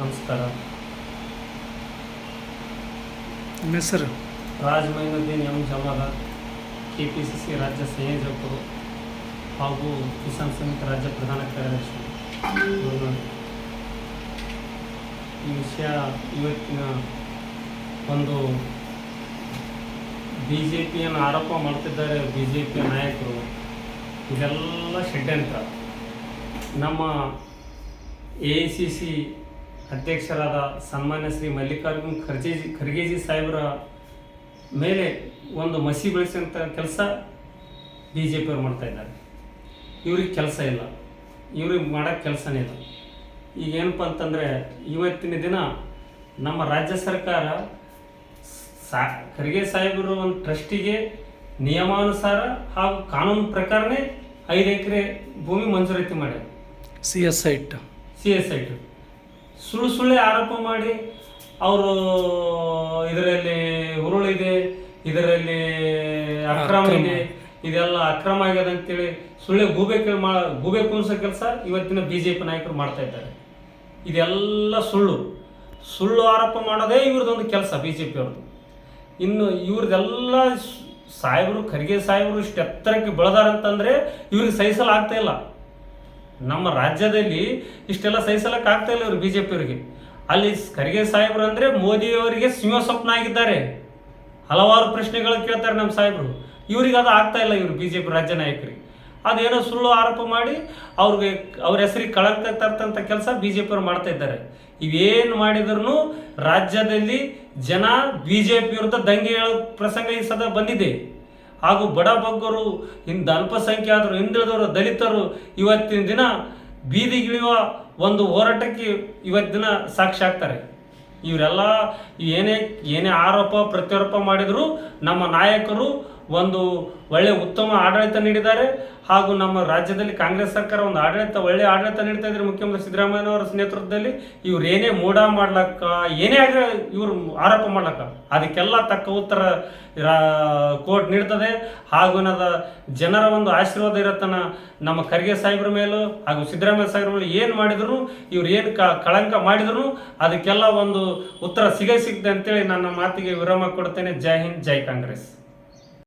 ನಮಸ್ಕಾರ. ನಿಮ್ಮ ಹೆಸರು? Raj Mainuddin M Jamada K P C C ರಾಜ್ಯ ಸಂಯೋಜಕರು ಹಾಗೂ ಕಿಸಾನ್ ಸಮಿತಿ ರಾಜ್ಯ ಪ್ರಧಾನ ಕಾರ್ಯದರ್ಶಿ. ಈ ವಿಷಯ ಇವತ್ತಿನ ಒಂದು ಬಿ ಜೆ ಪಿಯನ್ನು ಆರೋಪ ಮಾಡ್ತಿದ್ದಾರೆ ಬಿ ಜೆ ಪಿಯ ನಾಯಕರು. ಇದೆಲ್ಲ ಷಡ್ಯಂತ್ರ. ನಮ್ಮ ಎ ಐ ಸಿ ಸಿ ಅಧ್ಯಕ್ಷರಾದ ಸನ್ಮಾನ್ಯ ಶ್ರೀ ಮಲ್ಲಿಕಾರ್ಜುನ್ ಖರ್ಗೆಜಿ ಖರ್ಗೆಜಿ ಸಾಹೇಬರ ಮೇಲೆ ಒಂದು ಮಸಿ ಬೆಳೆಸಿದಂಥ ಕೆಲಸ ಬಿ ಜೆ ಪಿಯವ್ರು ಮಾಡ್ತಾ ಇದ್ದಾರೆ. ಇವ್ರಿಗೆ ಕೆಲಸ ಇಲ್ಲ. ಇವ್ರಿಗೆ ಮಾಡೋಕ್ಕೆ ಕೆಲಸನೇ ಇಲ್ಲ. ಈಗ ಏನಪ್ಪ ಅಂತಂದರೆ ಇವತ್ತಿನ ದಿನ ನಮ್ಮ ರಾಜ್ಯ ಸರ್ಕಾರ ಸಾ ಖರ್ಗೆ ಸಾಹೇಬರು ಒಂದು ಟ್ರಸ್ಟಿಗೆ ನಿಯಮಾನುಸಾರ ಹಾಗೂ ಕಾನೂನು ಪ್ರಕಾರನೇ ಐದು ಎಕರೆ ಭೂಮಿ ಮಂಜೂರಾತಿ ಮಾಡ್ಯಾರ. C S IT. C S IT. ಸುಳ್ಳು ಸುಳ್ಳೆ ಆರೋಪ ಮಾಡಿ ಅವರು ಇದರಲ್ಲಿ ಹುರುಳಿದೆ ಇದರಲ್ಲಿ ಅಕ್ರಮ. ಇದೆ ಇದೆಲ್ಲ ಅಕ್ರಮ ಆಗ್ಯದ ಅಂತೇಳಿ ಸುಳ್ಳೆ ಗೂಬೆ ಮಾ ಗೂಬೆ ಕುಣಿಸೋ ಕೆಲಸ ಇವತ್ತಿನ ಬಿ ಜೆ ಪಿ ನಾಯಕರು ಮಾಡ್ತಾ ಇದ್ದಾರೆ. ಇದೆಲ್ಲ ಸುಳ್ಳು. ಸುಳ್ಳು ಆರೋಪ ಮಾಡೋದೇ ಇವ್ರದ್ದೊಂದು ಕೆಲಸ ಬಿ ಜೆ ಪಿಯವ್ರದ್ದು ಇನ್ನು ಇವ್ರದ್ದೆಲ್ಲ ಸಾಹೇಬರು ಖರ್ಗೆ ಸಾಹೇಬರು ಇಷ್ಟು ಎತ್ತರಕ್ಕೆ ಬೆಳೆದಾರಂತಂದರೆ ಇವ್ರಿಗೆ ಸಹಿಸಲು ಆಗ್ತಾ ಇಲ್ಲ. ನಮ್ಮ ರಾಜ್ಯದಲ್ಲಿ ಇಷ್ಟೆಲ್ಲ ಸಹಿಸಲಕ್ಕೆ ಆಗ್ತಾ ಇಲ್ಲ ಇವರು ಬಿ ಜೆ ಪಿಯವರಿಗೆ ಅಲ್ಲಿ ಖರ್ಗೆ ಸಾಹೇಬ್ರು ಅಂದರೆ ಮೋದಿಯವರಿಗೆ ಸಿಂಹ ಸ್ವಪ್ನ ಆಗಿದ್ದಾರೆ. ಹಲವಾರು ಪ್ರಶ್ನೆಗಳು ಕೇಳ್ತಾರೆ ನಮ್ಮ ಸಾಹೇಬರು. ಇವ್ರಿಗೆ ಅದು ಆಗ್ತಾ ಇಲ್ಲ ಇವರು ಬಿ ಜೆ ಪಿ ರಾಜ್ಯ ನಾಯಕರಿಗೆ. ಅದೇನೋ ಸುಳ್ಳು ಆರೋಪ ಮಾಡಿ ಅವ್ರಿಗೆ ಅವ್ರ ಹೆಸರಿಗೆ ಕಳಂಕ ತರ್ತಂಥ ಕೆಲಸ ಬಿ ಜೆ ಪಿಯವ್ರು ಮಾಡ್ತಾ ಇದ್ದಾರೆ. ಇವೇನು ಮಾಡಿದ್ರು ರಾಜ್ಯದಲ್ಲಿ ಜನ ಬಿ ಜೆ ಪಿ ವಿರುದ್ಧ ದಂಗೆ ಹೇಳೋ ಪ್ರಸಂಗ ಈ ಸದಾ ಬಂದಿದೆ. ಹಾಗೂ ಬಡ ಬಗ್ಗರು ಹಿಂದ ಅಲ್ಪಸಂಖ್ಯಾತರು ಹಿಂದುಳಿದವರು ದಲಿತರು ಇವತ್ತಿನ ದಿನ ಬೀದಿಗಿಳಿಯುವ ಒಂದು ಹೋರಾಟಕ್ಕೆ ಇವತ್ತಿನ ಸಾಕ್ಷಿ ಆಗ್ತಾರೆ. ಇವರೆಲ್ಲ ಏನೇ ಏನೇ ಆರೋಪ, ಪ್ರತ್ಯಾರೋಪ ಮಾಡಿದರೂ ನಮ್ಮ ನಾಯಕರು ಒಂದು ಒಳ್ಳೆ ಉತ್ತಮ ಆಡಳಿತ ನೀಡಿದ್ದಾರೆ ಹಾಗೂ ನಮ್ಮ ರಾಜ್ಯದಲ್ಲಿ ಕಾಂಗ್ರೆಸ್ ಸರ್ಕಾರ ಒಂದು ಆಡಳಿತ, ಒಳ್ಳೆ ಆಡಳಿತ ನೀಡ್ತಾ ಇದ್ದಾರೆ ಮುಖ್ಯಮಂತ್ರಿ ಸಿದ್ದರಾಮಯ್ಯನವರ ನೇತೃತ್ವದಲ್ಲಿ ಇವ್ರು ಏನೇ ಮಾಡ್ಲಕ್ಕ, ಏನೇ ಆಗಲಿ ಇವರು ಆರೋಪ ಮಾಡ್ಲಕ್ಕ, ಅದಕ್ಕೆಲ್ಲ ತಕ್ಕ ಉತ್ತರ ಕೋರ್ಟ್ ನೀಡ್ತದೆ. ಹಾಗೂ ಏನದ, ಜನರ ಒಂದು ಆಶೀರ್ವಾದ ಇರತ್ತನ ನಮ್ಮ ಖರ್ಗೆ ಸಾಹೇಬ್ರ ಮೇಲೂ ಹಾಗೂ ಸಿದ್ದರಾಮಯ್ಯ ಸಾಹೇಬ್ರ ಮೇಲೆ ಏನು ಮಾಡಿದ್ರು, ಇವ್ರು ಏನು ಕಳಂಕ ಮಾಡಿದ್ರು, ಅದಕ್ಕೆಲ್ಲ ಒಂದು ಉತ್ತರ ಸಿಗೇ ಸಿಗ್ತದೆ ಅಂತೇಳಿ ನನ್ನ ಮಾತಿಗೆ ವಿರಾಮ ಕೊಡ್ತೇನೆ. ಜೈ ಹಿಂದ್, ಜೈ ಕಾಂಗ್ರೆಸ್.